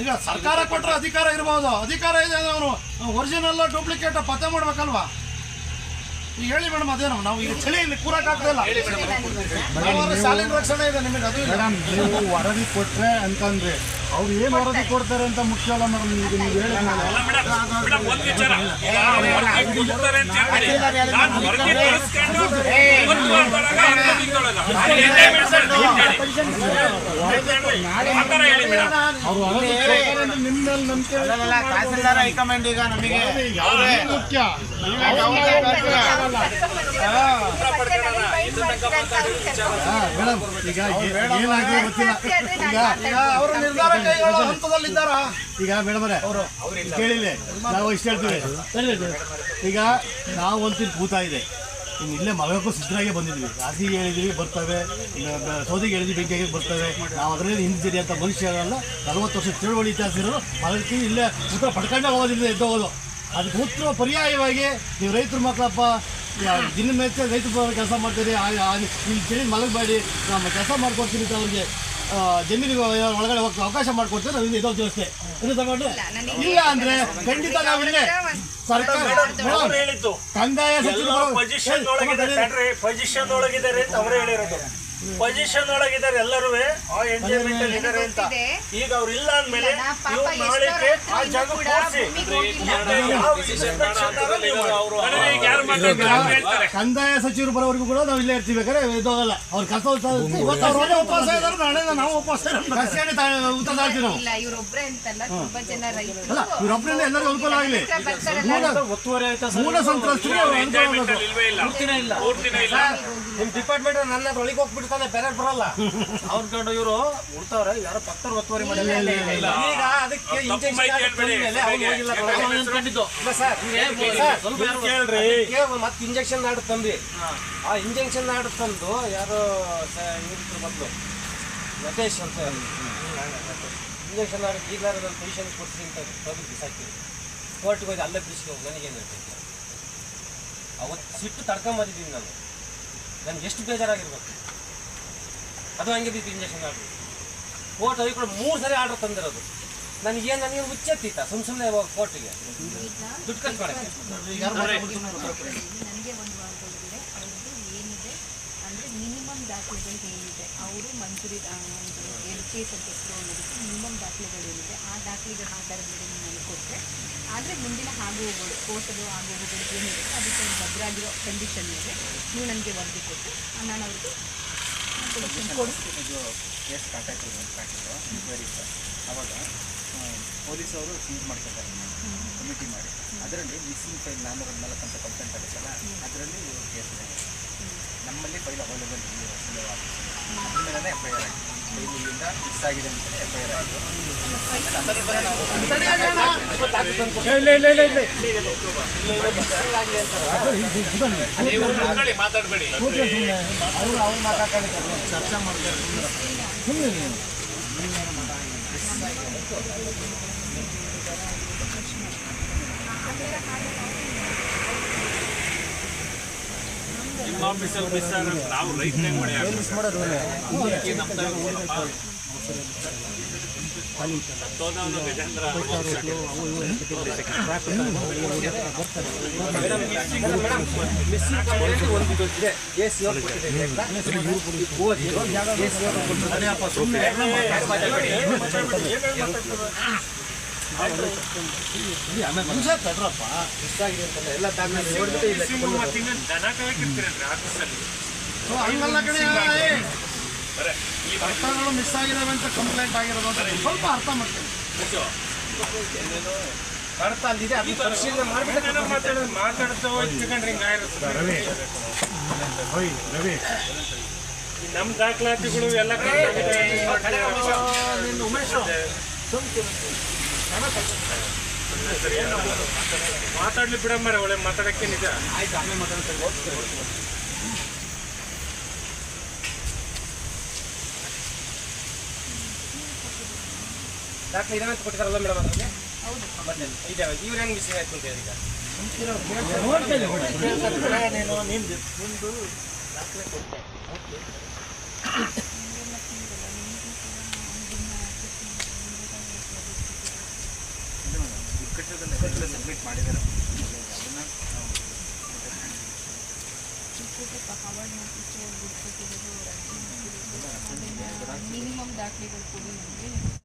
ಈಗ ಸರ್ಕಾರ ಕೊಟ್ಟರೆ ಅಧಿಕಾರ ಇರಬಹುದು ಅಧಿಕಾರ ಇದೆ ಅವನು ಒರಿಜಿನಲ್ ಡೂಪ್ಲಿಕೇಟ್ ಪತ್ತೆ ಮಾಡ್ಬೇಕಲ್ವಾ? ಈಗ ಹೇಳಿ ಮೇಡಮ್ ಅದೇನು ನಾವು ಈಗ ಚಳಿ ಇಲ್ಲಿ. ಕೂರಕ್ ಆಗ್ತಾ ಇಲ್ಲ ಶಾಲಿನ ರಕ್ಷಣೆ ಇದೆ ನಿಮಗೆ ಅದು ವರದಿ ಕೊಟ್ರೆ ಅಂತಂದ್ರೆ ಅವ್ರು ಏನು ವರದಿ ಕೊಡ್ತಾರೆ ಅಂತ ಮುಖ್ಯ ಅಲ್ಲ ಮೇಡಮ್ ನಿಮಗೆ ನೀವು ಹೇಳಿದ್ಮೇಲೆ? ನಿಮ್ಮ ಮೇಲೆ ನಂಬಿಕೆ ತಹಸೀಲ್ದಾರ್ ಹೈಕಮಾಂಡ್ ಈಗ ನಮಗೆ ಮುಖ್ಯ? ಮೇಡಮ್ ಈಗ ಏ- ಏನಾಗ್ಲಿ ಗೊತ್ತಿಲ್ಲ ಈಗ ಅವರು ನಿರ್ಧಾರ ಈಗ ಮೇಡಮ್ ಕೇಳಿಲ್ಲ, ನಾವು ಇಷ್ಟ ಹೇಳ್ತೀವಿ. ಈಗ ನಾವು ಒಂದ್ಸಲ ಭೂತ ಇದೆ. ಇನ್ನು ಇಲ್ಲೇ ಮಗಕ್ಕೂ ಸಿದ್ಧರಾಗೆ ಬಂದಿದ್ವಿ. ರಾಜಿಗೆ ಹೇಳಿದ್ವಿ, ಬರ್ತವೆ. ಸೌದಿಗೆ ಹೇಳಿದ್ವಿ ಬೆಂಕಿಯಾಗಿ ಬರ್ತವೆ. ನಾವು ಅದರಲ್ಲಿ ಹಿಂದಿದ್ದೀರಿ ಅಂತ ಮನುಷ್ಯರಲ್ಲ ನಲವತ್ತು ವರ್ಷ ತಿಳುವಳಿ ಇತಿಹಾಸ ಅದಕ್ಕೆ ಇಲ್ಲೇ ಉತ್ತರ ಪಡ್ಕೊಂಡೇ ಹೋಗೋದಿಲ್ಲ ಎದ್ದೋಗೋದು. ಅದಕ್ಕೆ ಉತ್ತರ ಪರ್ಯಾಯವಾಗಿ ನೀವು ರೈತರ ಮಕ್ಕಳಪ್ಪ ದಿನ ಮೇಲೆ ರೈತರ ಕೆಲಸ ಮಾಡ್ತೀರಿ ಆ- ಆ- ಇಲ್ಲಿ ಚಳಿ ಮಲಗಬೇಡಿ ನಮ್ಮ ಕೆಲಸ ಮಾಡ್ಕೊಡ್ತೀನಿ ಅಂತ ಅವ್ರಿಗೆ ಆ, ಜಮೀನಿಗೆ ಒಳಗಡೆ ಹೋಗ್ತಾ ಅವಕಾಶ ಮಾಡ್ಕೊಡ್ತಾರೆ ನಾವು ಇದೊಂದು ವ್ಯವಸ್ಥೆ ಇದು ತಗೊಂಡ್ರೆ ಇಲ್ಲ ಅಂದ್ರೆ ಖಂಡಿತ ನಾವು ಇಲ್ಲೇ ಸರ್ಕಾರ ಕಂದಾಯ ಸಚಿವರು ಪೊಸಿಷನ್ ಒಳಗಿದ್ದಾರೆ ಪೊಸಿಷನ್ ಒಳಗಿದ್ದಾರೆ ಅಂತ ಅವರೇ ಹೇಳಿರೋದು. ಪೊಸಿಷನ್ ಒಳಗಿದ್ದಾರೆ ಎಲ್ಲರೂ ಆ ಎಂಜಾಯ್ಮೆಂಟ್ ಅಲ್ಲಿ ಇದ್ದಾರೆ ಅಂತ. ಈಗ ಅವ್ರು ಇಲ್ಲ ಅಂದ್ಮೇಲೆ ಇವ್ರು ನಾಳೆಗೆ ಆ ಜಾಗ ಕಂದಾಯ ಸಚಿವರು ಬರೋವರೆಗೂ ಕೂಡ ನಾವು ಇಲ್ಲೇ ಇರ್ತೀವಿ. ಬೇಕಾದ್ರೆ ಎದ್ದೋಗಲ್ಲ ಅವ್ರ ಕಸ ಇವತ್ತು ಅವ್ರು ಅವರೇ ಉಪವಾಸ ಇದ್ದಾರೆ ನಾಳೆ ನಾವು ಉಪವಾಸ ಉತ್ತರ ತಾಳ್ತೀವಿ ನಾವು. ಇವರೊಬ್ಬರಿಂದ ಎಲ್ಲರಿಗೂ ಅನುಕೂಲ ಆಗಲಿ. ಬರ್ತಾರಲ್ಲ. ಮೂಲ ಸಂತ್ರಸ್ತರಿಗೆ ಡಿಪಾರ್ಟ್ಮೆಂಟ್ ನನ್ನ ಒಳಗೆ ಹೋಗ್ಬಿಡ್ತಾನೆ ಬೇರೆ ಬರಲ್ಲ. ಅವ್ರ ಕಂಡು ಇವರು ಉಳ್ತಾವ್ರೆ ಯಾರೋ ಭಕ್ತರು ಒತ್ತುವರಿ ಮಾಡಿ ಈಗ ಅದಕ್ಕೆ ಇಂಜೆಕ್ಷನ್ ಮತ್ತೆ ಇಂಜೆಕ್ಷನ್ ಆ ಇಂಜೆಕ್ಷನ್ ನಾಡು ತಂದು ಯಾರು ಮೊದಲು. ನಟೇಶ್ ಅಂತ ಇಂಜೆಕ್ಷನ್ ನಾಡು ಈಗಲಾರ ಪೇಷನ್ ಕೊಡ್ತೀನಿ ಅಂತ ತಂದು ಬಿಸಾಕಿ ಕೋರ್ಟ್ಗೆ ಹೋಗಿ ಅಲ್ಲೇ ಬಿಸಿ ಹೋಗಿ ನನಗೇನು ಹೇಳ್ತೀನಿ ಅವತ್ತು ಸಿಟ್ಟು ತಡ್ಕೊಂಬಂದಿದ್ದೀನಿ ನಾನು. ನನಗೆ ಎಷ್ಟು ಬೇಜಾರಾಗಿರ್ಬೇಕು. ಅದು ಹಂಗೆ ಬಿದ್ದು ಇಂಜೆಕ್ಷನ್ ಆರ್ಡ್ರು ಅದು ಕೂಡ ಮೂರು ಸರಿ ಆರ್ಡರ್ ತಂದಿರೋದು. ನನಗೆ ಏನು ನನಗೆ ಹುಚ್ಚೆತ್ತಿತ್ತ, ಸುಮ್ ಸುಮ್ಮನೆ ಕೋರ್ಟಿಗೆ. ದುಡ್ಡು ಖರ್ಚು ನನಗೆ ಒಂದು ಏನಿದೆ ಅಂದರೆ ಮಿನಿಮಮ್ ದಾಖಲೆಗಳು ಏನಿದೆ, ಅವರು ಎಲ್ ಅನ್ನೋದಕ್ಕೆ ಮಿನಿಮಮ್ ಆ ದಾಖಲೆಗಳ ಆಧಾರದ ಮೇಲೆ ನನಗೆ ಕೊಟ್ಟರೆ ಆದರೆ ಮುಂದಿನ ಆಗು ಹೋಗೋದು ಕೋರ್ಟದು ಆಗು ಹೋಗೋದು ಏನಿದೆ, ಅದಕ್ಕೆ ಭದ್ರಾಗಿರೋ ಕಂಡೀಷನ್ ಇದೆ ನೀವು ನನಗೆ ವರದಿ ನಾನು ಅವ್ರಿಗೆ ಇದು ಕೇಸ್ ಕಾಂಟ್ಯಾಕ್ಟ್ ಇದೆ ಪ್ಯಾಕೆಟು ಇನ್ಕ್ವೈರಿ ಅವಾಗ ಪೊಲೀಸವರು ಸೀಸ್ ಮಾಡ್ಕೊತಾರೆ. ಕಮಿಟಿ ಮಾಡಿ. ಅದರಲ್ಲಿ ಮಿಸ್ಸಿಂಗ್ ಫೈಲ್ ನಾನ್ನೂರ ನಾಲ್ಕು ಅಂತ ಕಂಪ್ಲೇಂಟ್ ಆಗುತ್ತಲ್ಲ ಅದರಲ್ಲಿ ಕೇಸ್ ನಮ್ಮಲ್ಲಿ ಫೈಲ್ ಅವೈಲೇಬಲ್ ಎಸ್ ಆಫೀಸಲ್ಲಿ ಅದ್ರ ಮೇಲೆ ಎಫ್ ಐ ಆರ್ ಆಗಿದೆ. ಇಲ್ಲಿಂದ ಮಿಸ್ ಆಗಿದೆ ಅಂತಲೇ ಎಫ್ ಮಾತಾಡ್ಬೇಡಿ ನಿಮ್ಮ ಆಫೀಸಲ್ಲಿ ಮಿಸ್ ಆದ್ರೆ ನಾವು ರೈತರೇ ಮಾಡಿ ಸತ್ತೋದವನು ಗಜೇಂದ್ರ ಮಿಸ್ಸಿಂಗ್ ಕಂಪ್ಲೇಂಟ್ ಒಂದು ಇದು ಇದೆ ಎ ಸಿ ಅವ್ರು ಕೊಟ್ಟಿದ್ದಾರೆ ಓದಿ ಎ ಸಿ ಅವ್ರು ಕೊಟ್ಟಿದ್ದಾರೆ ಮಿಸ್ಸಾಗಿದೆ ಅಂತಲ್ಲ ಎಲ್ಲ ದಾಖಲೆ ನೋಡ್ಬಿಟ್ಟು ಇಲ್ಲ ಮತ್ತೆ ಇನ್ನೇನು ದನ ಕಾಯಕಿರ್ತೀರಲ್ರಿ ಆಫೀಸಲ್ಲಿ ಸೊ ಹಂಗಲ್ಲ ಕಣೆ ಏ, ಬರೇ ಈ ಭತ್ತಗಳು ಮಿಸ್ ಆಗಿದಾವೆ ಅಂತ ಕಂಪ್ಲೇಂಟ್ ಆಗಿರೋದು ಅಂತ ಸ್ವಲ್ಪ ಅರ್ಥ ಮಾಡ್ತೀನಿ ಕಡತ ಪರಿಶೀಲನೆ ಮಾತಾಡ್ತಾ ಹಿಂಗಾಗಿರುತ್ತೆ ನಮ್ಮ ದಾಖಲಾತಿಗಳು ಎಲ್ಲ ಮಾತಾಡ್ಲಿ ಬಿಡಮ್ಮರೆ ಒಳ್ಳೆ ಮಾತಾಡಕ್ಕೆ ನಿಜ ಆಯ್ತು ದಾಖಲೆ ಇದಾವೆ ಅಂತ ಕೊಟ್ಟಿದ್ದಾರಲ್ಲ ಮೇಡಮ್ ಅದಕ್ಕೆ ಬನ್ನಿ ಇದಾವೆ ಇವ್ರು ಹೆಂಗೆ ಮಿಸ್ ಆಯ್ತು ಅಂತ ಈಗ ನೀನು ನಿಂದು ನಿಂದು ಸಬ್ಮಿಟ್ ಮಾಡಿದ್ದಾರೆ. ಅದನ್ನು ಮಿನಿಮಮ್ ದಾಖಲೆಗಳು ಕೊಡಿ ನನಗೆ